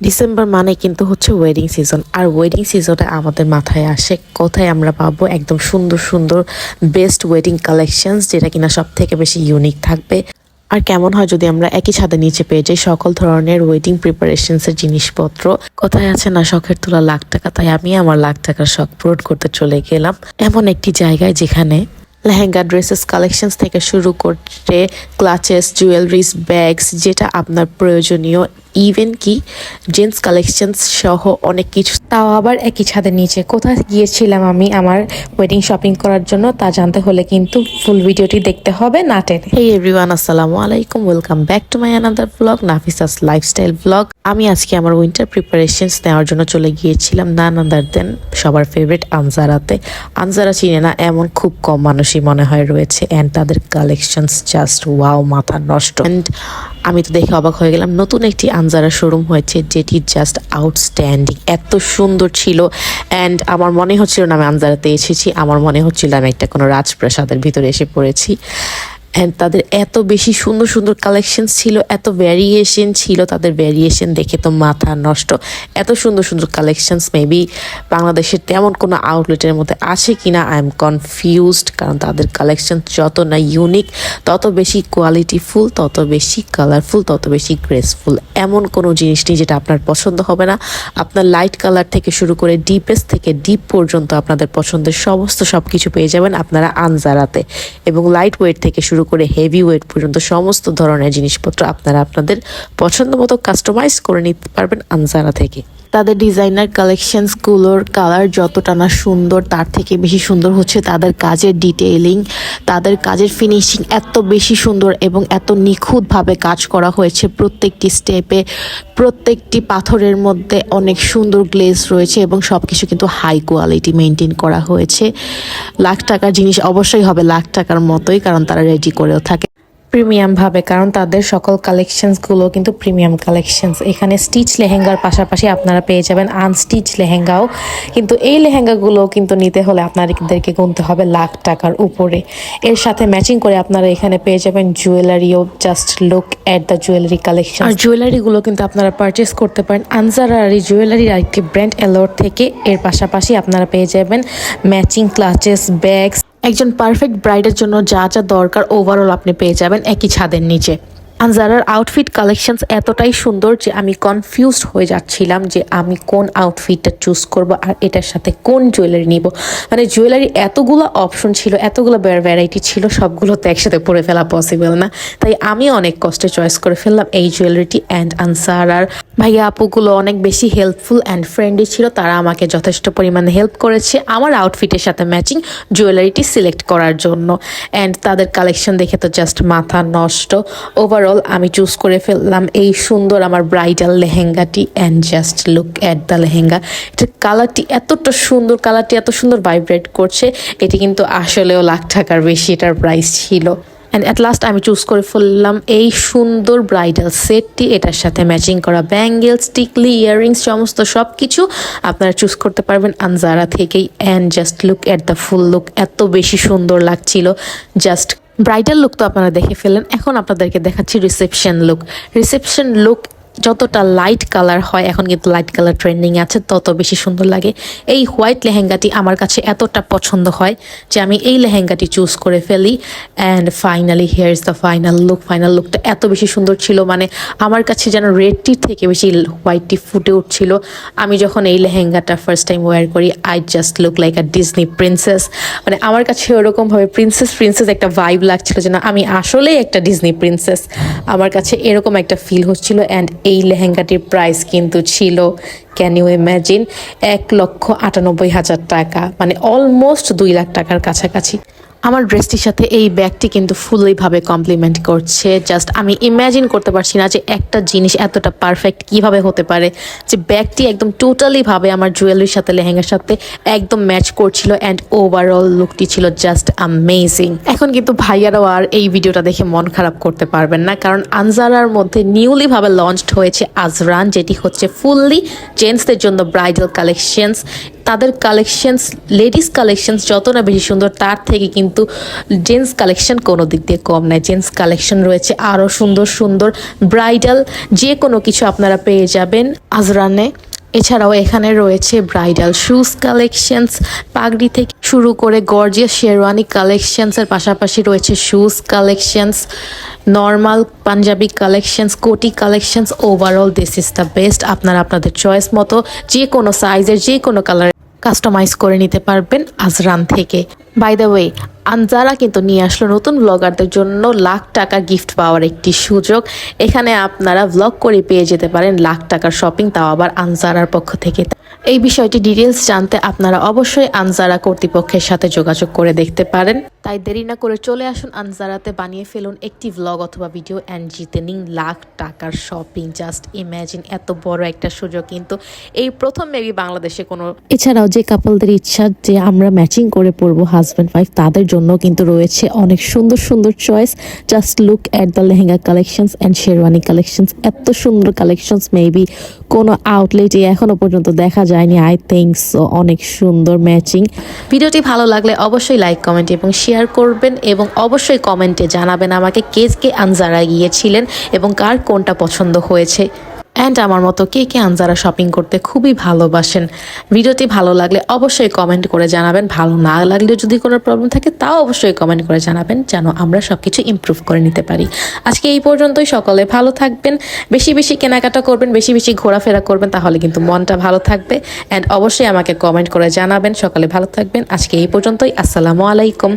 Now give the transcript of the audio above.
December মানে কিন্তু হচ্ছে ওয়েডিং সিজন আর ওয়েডিং সিজনে আমাদের মাথায় আসে কোথায় আমরা পাবো একদম সুন্দর সুন্দর বেস্ট ওয়েডিং কালেকশনস যেটা কিনা সব থেকে বেশি ইউনিক থাকবে। আর কেমন হয় যদি আমরা একই ছাদের নিচে পেয়ে যাই সকল ধরনের ওয়েডিং প্রিপারেশনস এর জিনিসপত্র। কোথায় আছে না শখের তোলা লাখ টাকা, তাই আমি আমার লাখ টাকার শখ পূরণ করতে চলে গেলাম। এমন একটি জায়গায় যেখানে লেহেঙ্গা ড্রেসেস কালেকশনস থেকে শুরু করতে ক্লাচেস জুয়েলারিস ব্যাগস যেটা আপনার প্রয়োজনীয় ইভেন কি জেন্টস কালেকশনস সহ অনেক কিছু। তাও আবার একই ছাদের নিচে। কোথায় গিয়েছিলাম আমি আমার ওয়েডিং শপিং করার জন্য তা জানতে হলে কিন্তু ফুল ভিডিওটি দেখতে হবে না টেনে। হেই এভরিওয়ান আসসালামু আলাইকুম। Welcome back to my another blog Nafisa's lifestyle blog আমি আজকে আমার উইন্টার প্রিপারেশনস নেওয়ার জন্য চলে গিয়েছিলাম নান আদার দেন সবার ফেভারিট আনজারাতে। আনজারা চিনে না এমন খুব কম মানুষই মনে হয় রয়েছে অ্যান্ড তাদের কালেকশনস জাস্ট ওয়াও মাথা নষ্ট। অ্যান্ড আমি তো দেখে অবাক হয়ে গেলাম, নতুন একটি আনজারা শোরুম হয়েছে যেটি জাস্ট আউটস্ট্যান্ডিং এত সুন্দর ছিল। অ্যান্ড আমার মনে হচ্ছিল না আমি আনজারাতে এসেছি, আমার মনে হচ্ছিল আমি একটা কোনো রাজপ্রাসাদের ভিতরে এসে পড়েছি। অ্যান্ড তাদের এত বেশি সুন্দর সুন্দর কালেকশন ছিল, এত ভ্যারিয়েশন ছিল তাদের ভ্যারিয়েশন দেখে তো মাথা নষ্ট। এত সুন্দর সুন্দর কালেকশনস মেবি বাংলাদেশের তেমন কোনো আউটলেটের মধ্যে আছে কিনা আই এম কনফিউজড কারণ তাদের কালেকশন যত না ইউনিক তত বেশি কোয়ালিটিফুল তত বেশি কালারফুল তত বেশি গ্রেসফুল এমন কোনো জিনিস নেই যেটা আপনার পছন্দ হবে না। আপনার লাইট কালার থেকে শুরু করে ডিপেস্ট থেকে ডিপ পর্যন্ত আপনাদের পছন্দের সমস্ত সব কিছু পেয়ে যাবেন আপনারা আনজারাতে। এবং লাইট ওয়েট থেকে শুরু করে হেভি ওয়েট পর্যন্ত সমস্ত ধরনের জিনিসপত্র আপনারা আপনাদের পছন্দ মতো কাস্টমাইজ করে নিতে পারবেন আনজারা থেকে। তাদের ডিজাইনার কালেকশনসগুলোর কালার যতটা না সুন্দর, তার থেকে বেশি সুন্দর হচ্ছে তাদের কাজের ডিটেইলিং তাদের কাজের ফিনিশিং এত বেশি সুন্দর এবং এত নিখুঁতভাবে কাজ করা হয়েছে। প্রত্যেকটি স্টেপে প্রত্যেকটি পাথরের মধ্যে অনেক সুন্দর গ্লেজ রয়েছে এবং সব কিছু কিন্তু হাই কোয়ালিটি মেনটেন করা হয়েছে। লাখ টাকার জিনিস অবশ্যই হবে লাখ টাকার মতোই, কারণ তারা রেডি করেও থাকে। প্রিমিয়াম ভাবে, কারণ তাদের সকল কালেকশনসগুলো কিন্তু প্রিমিয়াম কালেকশনস এখানে স্টিচ লেহেঙ্গার পাশাপাশি আপনারা পেয়ে যাবেন আনস্টিচ লেহেঙ্গাও। কিন্তু এই লেহেঙ্গাগুলো কিন্তু নিতে হলে আপনাদেরকে গুনতে হবে লাখ টাকার উপরে। এর সাথে ম্যাচিং করে আপনারা এখানে পেয়ে যাবেন জুয়েলারিও just look at the jewellery collection আর জুয়েলারিগুলো কিন্তু আপনারা পারচেস করতে পারেন। আনজারারি জুয়েলারির আরেকটি ব্র্যান্ড অ্যালোর থেকে। এর পাশাপাশি আপনারা পেয়ে যাবেন ম্যাচিং ক্লাচেস ব্যাগস একজন পারফেক্ট ব্রাইডের জন্য যা যা দরকার ওভারঅল আপনি পেয়ে যাবেন একই ছাদের নিচে। আনজারার আউটফিট কালেকশনস এতটাই সুন্দর যে আমি কনফিউজড হয়ে যাচ্ছিলাম যে আমি কোন আউটফিটটা চুজ করব আর এটার সাথে কোন জুয়েলারি নিব। মানে জুয়েলারি এতগুলো অপশন ছিল, এতগুলো ভ্যারাইটি ছিল সবগুলো তো একসাথে পরে ফেলা পসিবল না। তাই আমি অনেক কষ্টে চয়েস করে ফেললাম এই জুয়েলারিটি অ্যান্ড আনসারার ভাইয়া আপুগুলো অনেক বেশি হেল্পফুল অ্যান্ড ফ্রেন্ডলি ছিল, তারা আমাকে যথেষ্ট পরিমাণে হেল্প করেছে আমার আউটফিটের সাথে ম্যাচিং জুয়েলারিটি সিলেক্ট করার জন্য। অ্যান্ড তাদের কালেকশন দেখে তো জাস্ট মাথা নষ্ট। ওভারঅল আমি চুজ করে ফেললাম এই সুন্দর আমার bridal লেহেঙ্গাটি and just look at the lehenga. এটার কালারটি এতটা সুন্দর কালারটি এত সুন্দর ভাইব্রেট করছে, এটি কিন্তু আসলেও লাখ টাকার বেশি এটার প্রাইস ছিল। অ্যান্ড অ্যাট লাস্ট আমি চুজ করে ফেললাম এই সুন্দর ব্রাইডাল সেটটি এটার সাথে ম্যাচিং করা ব্যাঙ্গেলস টিকলি ইয়াররিংস সমস্ত সব কিছু আপনারা চুজ করতে পারবেন আনজারা থেকেই। And just look at the full look এত বেশি সুন্দর লাগছিল। জাস্ট ব্রাইডাল লুক তো আপনারা দেখে ফেলেন এখন আপনাদেরকে দেখাচ্ছি রিসেপশন লুক রিসেপশন লুক যতটা লাইট কালার হয়, এখন কিন্তু লাইট কালার ট্রেন্ডিং আছে, তত বেশি সুন্দর লাগে। এই হোয়াইট লেহেঙ্গাটি আমার কাছে এতটা পছন্দ হয় যে আমি এই লেহেঙ্গাটি চুজ করে ফেলি। And finally here is the final look final লুকটা এত বেশি সুন্দর ছিল মানে আমার কাছে যেন রেডটির থেকে বেশি হোয়াইটটি ফুটে উঠছিল। আমি যখন এই লেহেঙ্গাটা ফার্স্ট টাইম ওয়্যার করি I just look like a Disney princess মানে আমার কাছে ওরকমভাবে প্রিন্সেস প্রিন্সেস একটা ভাইব লাগছিল যে না, আমি আসলেই একটা ডিজনি প্রিন্সেস আমার কাছে এরকম একটা ফিল হচ্ছিল। অ্যান্ড এই লেহেঙ্গাটির প্রাইস কিন্তু ছিল ক্যান ইউ ইম্যাজিন এক লক্ষ আটানব্বই হাজার টাকা মানে অলমোস্ট দুই লাখ টাকার কাছাকাছি। আমার ড্রেসটির সাথে এই ব্যাগটি কিন্তু ফুললিভাবে কমপ্লিমেন্ট করছে। জাস্ট আমি ইম্যাজিন করতে পারছি না যে একটা জিনিস এতটা পারফেক্ট কীভাবে হতে পারে। যে ব্যাগটি একদম টোটালিভাবে আমার জুয়েলারির সাথে, লেহেঙ্গার সাথে একদম ম্যাচ করছিল অ্যান্ড ওভারঅল লুকটি ছিল জাস্ট অ্যামেজিং এখন কিন্তু ভাইয়ারাও আর এই ভিডিওটা দেখে মন খারাপ করতে পারবেন না, কারণ আনজারার মধ্যে নিউলিভাবে লঞ্চড হয়েছে আজরান যেটি হচ্ছে ফুললি জেন্টসদের জন্য ব্রাইডাল কালেকশনস তাদের কালেকশনস লেডিস কালেকশনস যত না বেশি সুন্দর, তার থেকে কিন্তু জেন্টস কালেকশন কোনো দিক দিয়ে কম নয়। জেন্টস কালেকশন রয়েছে আরও সুন্দর সুন্দর ব্রাইডাল যে কোনো কিছু আপনারা পেয়ে যাবেন। আজরানে, এছাড়াও এখানে রয়েছে ব্রাইডাল শুজ কালেকশনস পাগড়ি থেকে শুরু করে গর্জিয়াস শেরওয়ানি কালেকশনসের পাশাপাশি রয়েছে shoes collections normal Punjabi collections কোটি collections overall this is the best আপনারা আপনাদের চয়েস মতো যে কোনো সাইজের যে কোনো কালার কাস্টমাইজ করে নিতে পারবেন আজরান থেকে। বাই দ্য ওয়ে আনজারা কিন্তু নিয়ে আসলো নতুন ব্লগারদের জন্য লাখ টাকা গিফট পাওয়ার একটি সুযোগ। এখানে আপনারা ব্লগ করে পেয়ে যেতে পারেন লাখ টাকার শপিং তাও আবার আনজারার পক্ষ থেকে। এই বিষয়টি ডিটেলস জানতে আপনারা অবশ্যই আনজারা কর্তৃপক্ষের সাথে যোগাযোগ করে দেখতে পারেন। তাই দেরি না করে চলে আসুন আনজারাতে বানিয়ে ফেলুন একটি ভ্লগ অথবা ভিডিও অ্যান্ড জিতে নিন লাখ টাকার শপিং জাস্ট ইম্যাজিন এত বড় একটা সুযোগ কিন্তু এই প্রথম মেবি বাংলাদেশে কোনো এছাড়াও যে কাপলদের ইচ্ছা যে আমরা ম্যাচিং করে পরবো হাজব্যান্ড ওয়াইফ তাদের জন্য কিন্তু রয়েছে অনেক সুন্দর সুন্দর choice just look at the lehenga collections and sherwani collections এত সুন্দর কালেকশনস মেবি কোনো আউটলেটে এখনও পর্যন্ত দেখা যায়নি আই থিঙ্ক সো অনেক সুন্দর ম্যাচিং ভিডিওটি ভালো লাগলে অবশ্যই লাইক কমেন্ট এবং শেয়ার করবেন এবং অবশ্যই কমেন্টে জানাবেন আমাকে কে কে আনজারা গিয়েছিলেন এবং কার কোনটা পছন্দ হয়েছে। অ্যান্ড আমার মতো কে কে আনজারা শপিং করতে খুবই ভালোবাসেন। ভিডিওটি ভালো লাগলে অবশ্যই কমেন্ট করে জানাবেন। ভালো না লাগলেও যদি কোনো প্রবলেম থাকে, তাও অবশ্যই কমেন্ট করে জানাবেন, যেন আমরা সব কিছু ইম্প্রুভ করে নিতে পারি। আজকে এই পর্যন্তই, সকলে ভালো থাকবেন। বেশি বেশি কেনাকাটা করবেন, বেশি বেশি ঘোরাফেরা করবেন, তাহলে কিন্তু মনটা ভালো থাকবে। অ্যান্ড অবশ্যই আমাকে কমেন্ট করে জানাবেন। সকালে ভালো থাকবেন। আজকে এই পর্যন্তই, আসসালামু আলাইকুম।